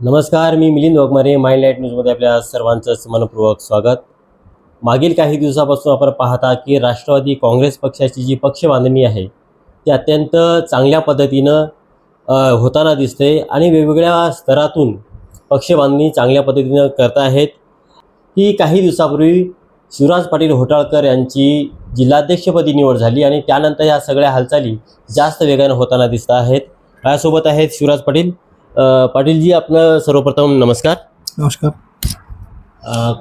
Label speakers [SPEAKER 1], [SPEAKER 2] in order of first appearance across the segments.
[SPEAKER 1] नमस्कार मी Milind Waghmare mind light न्यूजमध्ये आपल्या सर्वांचं मनपूर्वक स्वागत. मागील काही दिवसापासून आपण पाहता की राष्ट्रवादी काँग्रेस पक्षाची जी पक्ष बांधणी आहे ती अत्यंत चांगल्या पद्धतीनं होताना दिसते आणि वेगवेगळ्या स्तरातून पक्ष बांधणी चांगल्या पद्धतीनं करत आहेत. ही काही दिवसापूर्वी शिवराज पाटील होटाळकर यांची जिल्हाध्यक्षपदी निवड झाली आणि त्यानंतर या सगळ्या हालचाली जास्त वेगानं होताना दिसत आहेत. माझ्यासोबत आहेत शिवराज पाटील पाटीलजी आपलं सर्वप्रथम नमस्कार.
[SPEAKER 2] नमस्कार.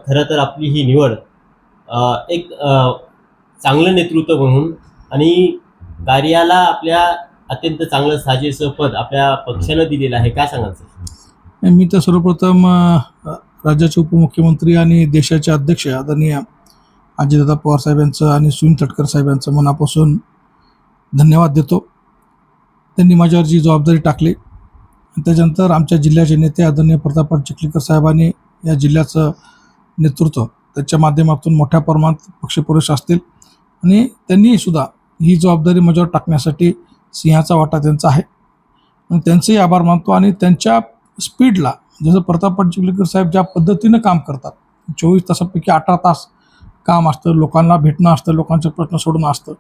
[SPEAKER 1] खरं तर आपली ही निवड एक चांगलं नेतृत्व म्हणून आणि कार्याला आपल्या अत्यंत चांगलं साजेसं पद आपल्या पक्षानं दिलेलं आहे काय सर?
[SPEAKER 2] मी तर सर्वप्रथम राज्याचे उपमुख्यमंत्री आणि देशाचे अध्यक्ष आदरणीय अजितदादा पवार साहेबांचं आणि सुनील तटकर साहेबांचं मनापासून धन्यवाद देतो. त्यांनी माझ्यावर जी जबाबदारी टाकली त्याच्यानंतर आमच्या जिल्ह्याचे नेते आदरणीय प्रतापराव चिखलीकर साहेबांनी या जिल्ह्याचं नेतृत्व त्याच्या माध्यमातून मोठ्या प्रमाणात पक्षपुरुष असतील. आणि त्यांनीसुद्धा ही जबाबदारी माझ्यावर टाकण्यासाठी सिंहाचा वाटा त्यांचा आहे. आणि त्यांचेही आभार मानतो आणि त्यांच्या स्पीडला जसं प्रतापराव चिखलीकर साहेब ज्या पद्धतीनं काम करतात चोवीस तासापैकी अठरा तास काम असतं लोकांना भेटणं असतं लोकांचे प्रश्न सोडणं असतं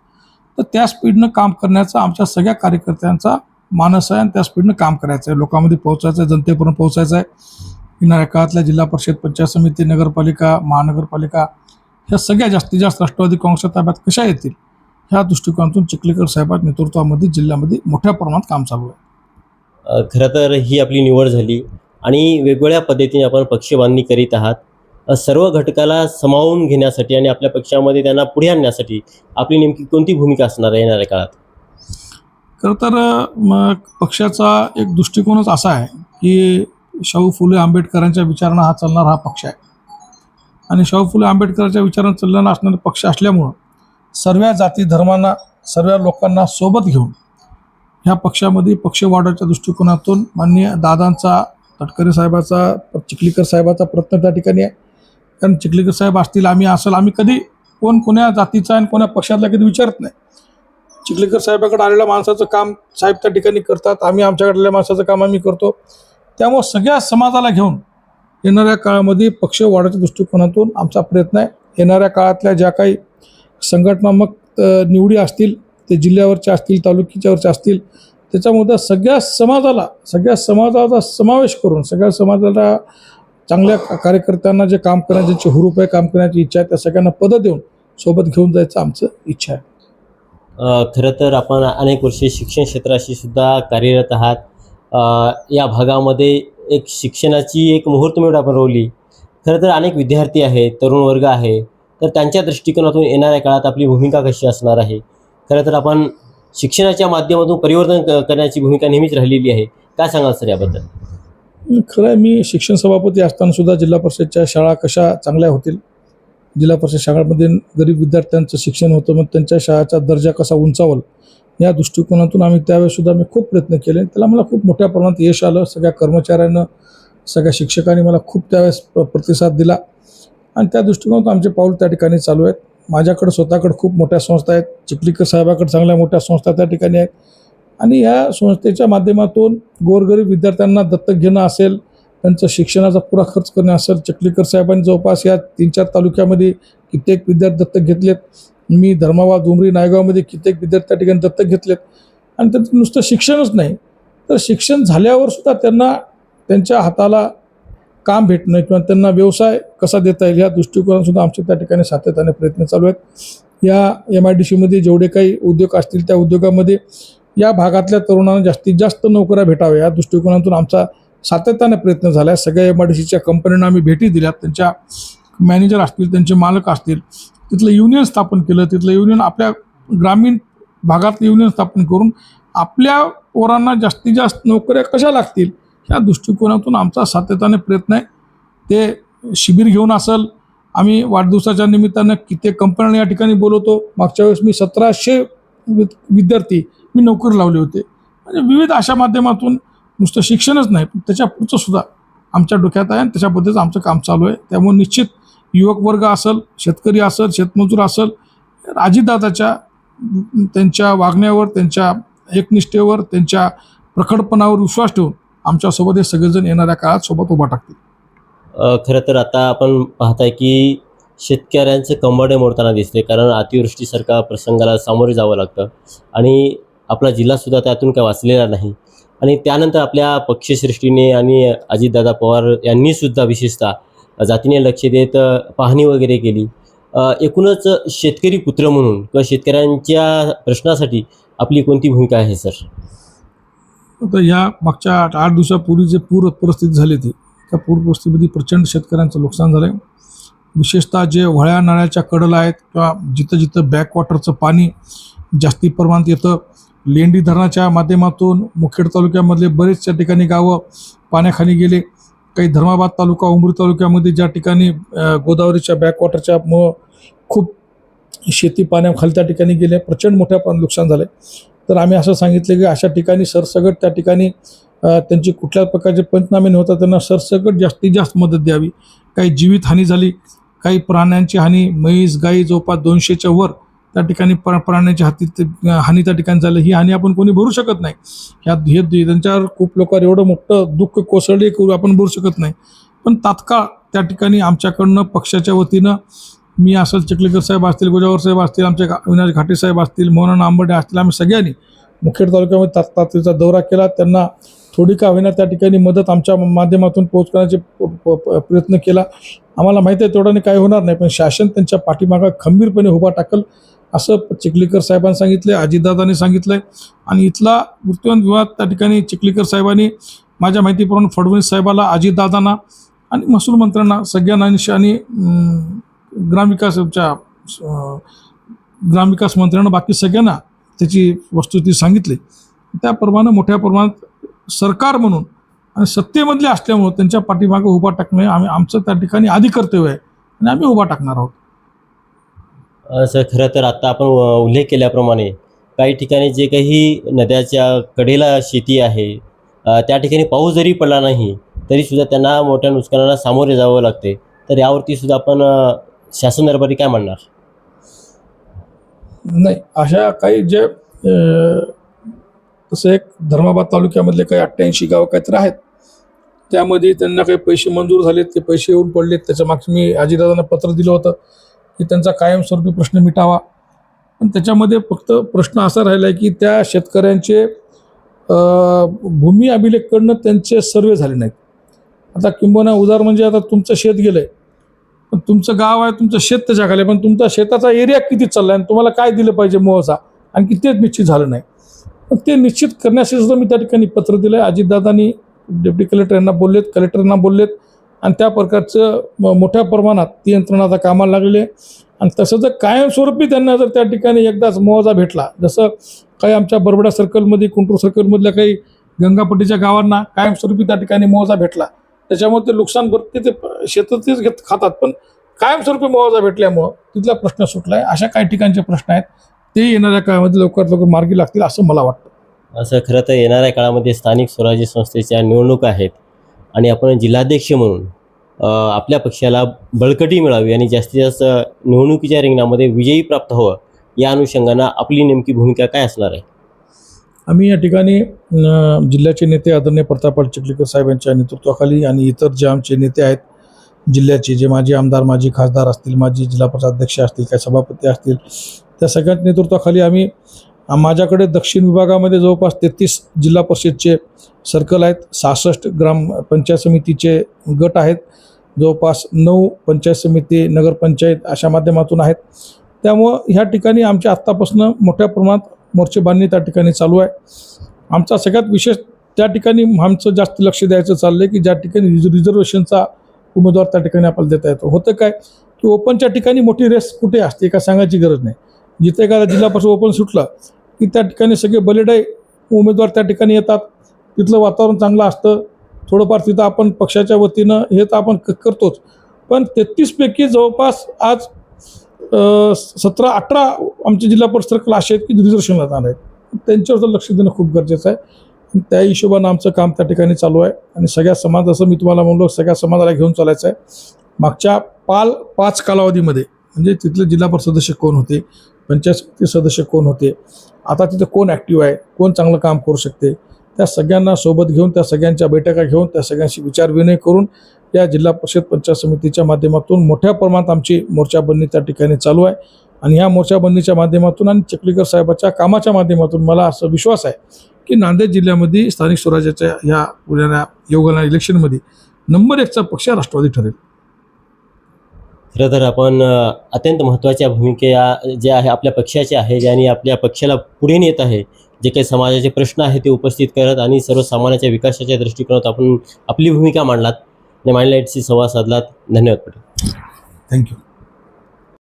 [SPEAKER 2] तर त्या स्पीडनं काम करण्याचा आमच्या सगळ्या कार्यकर्त्यांचा मानस आहे आणि त्या स्पीडनं काम करायचं आहे. लोकांमध्ये पोहोचायचं आहे जनतेपर्यंत पोहोचायचं आहे. येणाऱ्या काळातल्या जिल्हा परिषद पंचायत समिती नगरपालिका महानगरपालिका ह्या सगळ्या जास्तीत जास्त राष्ट्रवादी काँग्रेसच्या ताब्यात कशा येतील? ह्या दृष्टिकोनातून चिखलीकर साहेबांच्या नेतृत्वामध्ये जिल्ह्यामध्ये मोठ्या प्रमाणात काम चालू आहे.
[SPEAKER 1] खरं तर ही आपली निवड झाली आणि वेगवेगळ्या पद्धतीने आपण पक्ष बांधणी करीत आहात. सर्व घटकाला सामावून घेण्यासाठी आणि आपल्या पक्षामध्ये त्यांना पुढे आणण्यासाठी आपली नेमकी कोणती भूमिका असणार आहे येणाऱ्या काळात?
[SPEAKER 2] खरं तर मग पक्षाचा एक दृष्टिकोनच असा आहे की शाहू फुले आंबेडकरांच्या विचारानं हा चालणारा हा पक्ष आहे. आणि शाहू फुले आंबेडकरांच्या विचारानं चालणारा असणारा पक्ष असल्यामुळं सर्व जाती धर्मांना सर्व लोकांना सोबत घेऊन ह्या पक्षामध्ये पक्ष वाढवायच्या दृष्टिकोनातून माननीय दादांचा तटकरे साहेबाचा चिखलीकर साहेबाचा प्रयत्न त्या ठिकाणी आहे. कारण चिखलीकर साहेब असतील आम्ही असेल आम्ही कधी कोण कोण्या जातीचा आणि कोण्या पक्षातला कधी विचारत नाही. चिखलीकर साहेबाकडे आलेल्या माणसाचं काम साहेब त्या ठिकाणी करतात. आम्ही आमच्याकडे आलेल्या माणसाचं काम आम्ही करतो. त्यामुळं सगळ्या समाजाला घेऊन येणाऱ्या काळामध्ये पक्ष वाढायच्या दृष्टिकोनातून आमचा प्रयत्न आहे. येणाऱ्या काळातल्या ज्या काही संघटनात्मक निवडी असतील ते जिल्ह्यावरच्या असतील तालुक्याच्यावरच्या असतील त्याच्यामध्ये सगळ्या समाजाला सगळ्या समाजाचा समावेश करून सगळ्या समाजाला चांगल्या कार्यकर्त्यांना जे काम करण्याची हुरूप आहे काम करण्याची इच्छा आहे त्या सगळ्यांना पदं देऊन सोबत घेऊन जायचं आमचं इच्छा आहे.
[SPEAKER 1] खरं तर आपण अनेक वर्षे शिक्षण क्षेत्राशी सुद्धा कार्यरत आहात. या भागामध्ये एक शिक्षणाची एक मुहूर्तमेढ आपण रोवली. खरं तर अनेक विद्यार्थी आहेत तरुण वर्ग आहे. तर त्यांच्या दृष्टिकोनातून येणाऱ्या काळात आपली भूमिका कशी असणार आहे? खरं तर आपण शिक्षणाच्या माध्यमातून परिवर्तन क- करण्याची भूमिका नेहमीच राहिलेली आहे. काय सांगाल सर याबद्दल?
[SPEAKER 2] खरं आहे मी शिक्षण सभापती असताना सुद्धा जिल्हा परिषदच्या शाळा कशा चांगल्या होतील जिल्हा परिषद शाळांमध्ये गरीब विद्यार्थ्यांचं शिक्षण होतं मग त्यांच्या शाळेचा दर्जा कसा उंचावल? या दृष्टिकोनातून आम्ही त्यावेळेसुद्धा मी खूप प्रयत्न केले. त्याला मला खूप मोठ्या प्रमाणात यश आलं. सगळ्या कर्मचाऱ्यांना सगळ्या शिक्षकांनी मला खूप त्यावेळेस प्र- प्रतिसाद दिला. आणि त्या दृष्टिकोनातून आमचे पाऊल त्या ठिकाणी चालू आहेत. माझ्याकडं स्वतःकडे खूप मोठ्या संस्था आहेत. चिखलीकर साहेबाकडे चांगल्या मोठ्या संस्था त्या ठिकाणी आहेत. आणि या संस्थेच्या माध्यमातून गोरगरीब विद्यार्थ्यांना दत्तक घेणं असेल त्यांचं शिक्षणाचा पुरा खर्च करणे असेल. चिखलीकर साहेबांनी जवळपास या तीन चार तालुक्यामध्ये कित्येक विद्यार्थी दत्तक घेतलेत. मी धर्माबाद उमरी नायगावमध्ये कित्येक विद्यार्थी त्या ठिकाणी दत्तक घेतलेत. आणि त्यांचं नुसतं शिक्षणच नाही. तर शिक्षण झाल्यावर सुद्धा त्यांना त्यांच्या हाताला काम भेटणं किंवा त्यांना व्यवसाय कसा देता येईल या दृष्टिकोनातसुद्धा आमच्या आमचे त्या ठिकाणी सातत्याने प्रयत्न चालू आहेत. या एम आय डी सीमध्ये जेवढे काही उद्योग असतील त्या उद्योगामध्ये या भागातल्या तरुणांना जास्तीत जास्त नोकऱ्या भेटाव्या या दृष्टिकोनातून आमचा सातत्याने प्रयत्न झाला आहे सगळ्या एम आय डी सीच्या कंपन्यांना आम्ही भेटी दिल्यात. त्यांच्या मॅनेजर असतील त्यांचे मालक असतील तिथलं युनियन स्थापन केलं. तिथलं युनियन आपल्या ग्रामीण भागातलं युनियन स्थापन करून आपल्या पोरांना जास्तीत जास्त नोकऱ्या कशा लागतील ह्या दृष्टिकोनातून आमचा सातत्याने प्रयत्न आहे. ते शिबिर घेऊन असेल आम्ही वाढदिवसाच्या निमित्तानं कित्येक कंपन्यांना या ठिकाणी बोलवतो. मागच्या वेळेस मी सतराशे वि- विद्यार्थी मी नोकरी लावले होते. म्हणजे विविध अशा माध्यमातून नुसतं शिक्षणच नाही पण त्याच्या पुढचं सुद्धा आमच्या डोक्यात आहे आणि त्याच्याबद्दलच आमचं काम चालू आहे. त्यामुळे निश्चित युवक वर्ग असेल शेतकरी असेल शेतमजूर असेल अजितदादाच्या त्यांच्या वागण्यावर त्यांच्या एकनिष्ठेवर त्यांच्या प्रखडपणावर विश्वास ठेवून आमच्यासोबत हे सगळेजण येणाऱ्या काळात सोबत उभा टाकतील.
[SPEAKER 1] खरं तर आता आपण पाहताय की शेतकऱ्यांचे कंबडे मोडताना दिसते कारण अतिवृष्टीसारखा प्रसंगाला सामोरे जावं लागतं. आणि आपला जिल्हासुद्धा त्यातून काय वाचलेला नाही. आणि त्यानंतर आपल्या पक्षसृष्टीने आणि अजितदादा पवार यांनीसुद्धा विशेषतः जातीने लक्ष देत पाहणी वगैरे केली. एकूणच शेतकरी पुत्र म्हणून किंवा शेतकऱ्यांच्या प्रश्नासाठी आपली कोणती भूमिका आहे सर?
[SPEAKER 2] तर या मागच्या आठ आठ दिवसापूर्वी जे पूर परिस्थिती झाली होती त्या पूर परिस्थितीमध्ये प्रचंड शेतकऱ्यांचं नुकसान झालं आहे विशेषतः जे व्हळ्या नळ्याच्या कडला आहेत किंवा जिथं जिथं बॅकवॉटरचं पाणी जास्ती प्रमाणात येतं लेंडी धरणाच्या माध्यमातून मुखेड तालुक्यामधले बरेचशा ठिकाणी गावं पाण्याखाली गेले. काही धर्माबाद तालुका उमरी तालुक्यामध्ये ज्या ठिकाणी गोदावरीच्या बॅकवॉटरच्या मुळं खूप शेती पाण्याखाली त्या ठिकाणी गेले. प्रचंड मोठ्या प्रमाणात नुकसान झालं तर आम्ही असं सांगितलं की अशा ठिकाणी सरसगट त्या ठिकाणी त्यांची कुठल्या प्रकारचे पंचनामे न होता त्यांना सरसकट जास्तीत जास्त मदत द्यावी. काही जीवितहानी झाली. काही प्राण्यांची हानी म्हैस गाई जवळपास दोनशेच्या वर त्या ठिकाणी प्रा प्राण्यांची हाती ते- हानी त्या ठिकाणी झाली. ही हानी आपण कोणी भरू शकत नाही. ह्या हे त्यांच्यावर खूप लोकांवर एवढं मोठं दुःख कोसळले करू आपण भरू शकत नाही. पण तात्काळ त्या ठिकाणी आमच्याकडनं पक्षाच्या वतीनं मी असेल चिखलीकर साहेब असतील गोजावर साहेब असतील आमचे घा- अविनाश घाटे साहेब असतील मोहन आंबडे असतील आम्ही सगळ्यांनी मुखेड तालुक्यामध्ये तात तातडीचा दौरा केला. त्यांना थोडी का होईना त्या ठिकाणी मदत आमच्या माध्यमातून पोहोचण्याचे प- प- प- प्रयत्न केला. आम्हाला माहिती आहे तेवढ्याने काही होणार नाही पण शासन त्यांच्या पाठीमागं खंबीरपणे उभा टाकल. असं चिखलीकर साहेबांनी सांगितले अजितदादांनी सांगितलंय. आणि इथला मृत्यूवंत विवाद त्या ठिकाणी चिखलीकर साहेबांनी माझ्या माहितीप्रमाणे फडणवीस साहेबाला अजितदादांना आणि महसूल मंत्र्यांना सगळ्यांना आणि- ग्रामविकासच्या ग्रामविकास मंत्र्यांना बाकी सगळ्यांना त्याची वस्तुस्थिती सांगितली. त्याप्रमाणे मोठ्या प्रमाणात सरकार म्हणून आणि सत्तेमधले असल्यामुळं त्यांच्या पाठीमागे उभा टाकणे आम्ही आमचं त्या ठिकाणी आधी कर्तव्य आहे आणि आम्ही उभा टाकणार आहोत.
[SPEAKER 1] असं सर खरं तर आत्ता आपण उल्लेख केल्याप्रमाणे काही ठिकाणी जे काही नद्याच्या कडेला शेती आहे त्या ठिकाणी पाऊस जरी पडला नाही तरीसुद्धा त्यांना मोठ्या नुकसानाला सामोरे जावं लागते. तर यावरती सुद्धा आपण शासन दरबारी काय म्हणणार?
[SPEAKER 2] नाही अशा काही जे तसं एक धर्माबाद तालुक्यामधले काही अठ्ठ्याऐंशी गावं काहीतरी आहेत. त्यामध्ये त्यांना काही पैसे मंजूर झालेत ते पैसे येऊन पडलेत. त्याच्या मागचं मी आजीदादांना पत्र दिलं होतं. की त्यांचा कायमस्वरूपी प्रश्न मिटावा. पण त्याच्यामध्ये फक्त प्रश्न असा राहिला आहे की त्या शेतकऱ्यांचे भूमी अभिलेखकडनं त्यांचे सर्वे झाले नाहीत. आता किंबहुना उदार म्हणजे आता तुमचं शेत गेलं आहे पण तुमचं गाव आहे तुमचं शेत त्याच्याखाली आहे, पण तुमचा शेताचा एरिया किती चालला आहे आणि तुम्हाला काय दिलं पाहिजे मोहसा? आणखी तेच निश्चित झालं नाही. पण ते निश्चित करण्यासाठी सुद्धा मी त्या ठिकाणी पत्र दिलं आहे अजितदादांनी डेप्टी कलेक्टर यांना बोललेत कलेक्टरांना बोललेत. आणि त्या प्रकारचं म- मोठ्या प्रमाणात ती यंत्रणा आता कामाला लागलेली आहे. आणि तसं जर कायमस्वरूपी त्यांना जर त्या ठिकाणी एकदाच मोहजा भेटला जसं काही आमच्या बरबडा सर्कलमध्ये कुंटूर सर्कलमधल्या काही गंगापट्टीच्या गावांना कायमस्वरूपी त्या ठिकाणी मोहजा भेटला. त्याच्यामुळे ते नुकसान भरते ते शेतातच शेतात तेच घेत खातात पण कायमस्वरूपी मुआवजा भेटल्यामुळं तिथला प्रश्न सुटला आहे अशा काही ठिकाणचे प्रश्न आहेत ते येणाऱ्या काळामध्ये लवकरात लवकर मार्गी लागतील असं मला वाटतं.
[SPEAKER 1] असं खरं तर येणाऱ्या काळामध्ये स्थानिक स्वराज्य संस्थेच्या निवडणूक आहेत आणि आपण जिल्हाध्यक्ष म्हणून आपल्या पक्षाला बळकटी मिळावी आणि जास्तीत जास्त निवडणुकीच्या रिंगणामध्ये विजयी प्राप्त व्हावं या अनुषंगानं आपली नेमकी भूमिका काय असणार आहे?
[SPEAKER 2] आम्ही या ठिकाणी जिल्ह्याचे नेते आदरणीय प्रतापराव चिखलीकर साहेब यांच्या नेतृत्वाखाली आणि इतर जे आमचे नेते आहेत जिल्ह्याचे जे माजी आमदार माजी खासदार असतील माजी जिल्हा प्रसाध्यक्ष अध्यक्ष असतील काही सभापती असतील त्या सगळ्यात नेतृत्वाखाली आम्ही माझ्याकडे दक्षिण विभागामध्ये जवळपास तेहतीस जिल्हा परिषदचे सर्कल आहेत. सहासष्ट ग्राम पंचायत समितीचे गट आहेत. जवळपास नऊ पंचायत समिती नगरपंचायत अशा माध्यमातून आहेत. त्यामुळं ह्या ठिकाणी आमच्या आत्तापासून मोठ्या प्रमाणात मोर्चे बांधणी त्या ठिकाणी चालू आहे. आमचा सगळ्यात विशेष त्या ठिकाणी आमचं जास्त लक्ष द्यायचं चाललं आहे की ज्या ठिकाणी रिझ रिझर्वेशनचा उमेदवार त्या ठिकाणी आपल्याला देता येतो. होतं काय की ओपनच्या ठिकाणी मोठी रेस कुठे असते का सांगायची गरज नाही. जिथे एखादा जिल्हा परिषद ओपन सुटला की त्या ठिकाणी सगळे बलिडे उमेदवार त्या ठिकाणी येतात. तिथलं वातावरण चांगलं असतं. थोडंफार तिथं आपण पक्षाच्या वतीनं हे तर आपण क- करतोच. पण तेहतीसपैकी जवळपास आज सतरा अठरा आमचे जिल्हा परिषद सर्कल असे आहेत की रिझर्वेशनला जाणार आहेत. त्यांच्यावर तर लक्ष देणं खूप गरजेचं आहे. त्या हिशोबानं आमचं काम त्या ठिकाणी चालू आहे. आणि सगळ्या समाज असं मी तुम्हाला म्हणलो सगळ्या समाजाला घेऊन चालायचं आहे. मागच्या पाल पाच कालावधीमध्ये म्हणजे तिथले जिल्हा परिषद सदस्य कोण होते? पंचायत समिती सदस्य कोण होते? आता तिथं कोण ॲक्टिव्ह आहे? कोण चांगलं काम करू शकते? त्या सगळ्यांना सोबत घेऊन त्या सगळ्यांच्या बैठका घेऊन त्या सगळ्यांशी विचारविनय करून या जिल्हा परिषद पंचायत समितीच्या माध्यमातून मोठ्या प्रमाणात आमची मोर्चाबंदी त्या ठिकाणी चालू आहे. आणि ह्या मोर्चाबंदीच्या माध्यमातून आणि चिखलीकर साहेबाच्या कामाच्या माध्यमातून मला असं विश्वास आहे की नांदेड जिल्ह्यामध्ये स्थानिक स्वराज्याच्या ह्या उद्या इलेक्शनमध्ये नंबर एकचा पक्ष राष्ट्रवादी ठरेल.
[SPEAKER 1] खरं तर आपण अत्यंत महत्त्वाच्या भूमिका ज्या आहे आपल्या पक्षाचे आहे ज्यांनी आपल्या पक्षाला पुढे नेत आहे जे काही समाजाचे प्रश्न आहेत ते उपस्थित करत आणि सर्वसामान्याच्या विकासाच्या दृष्टिकोनात आपण आपली भूमिका मांडलात. आणि मांडलाईटशी संवाद साधलात. धन्यवाद पटेल.
[SPEAKER 2] थँक्यू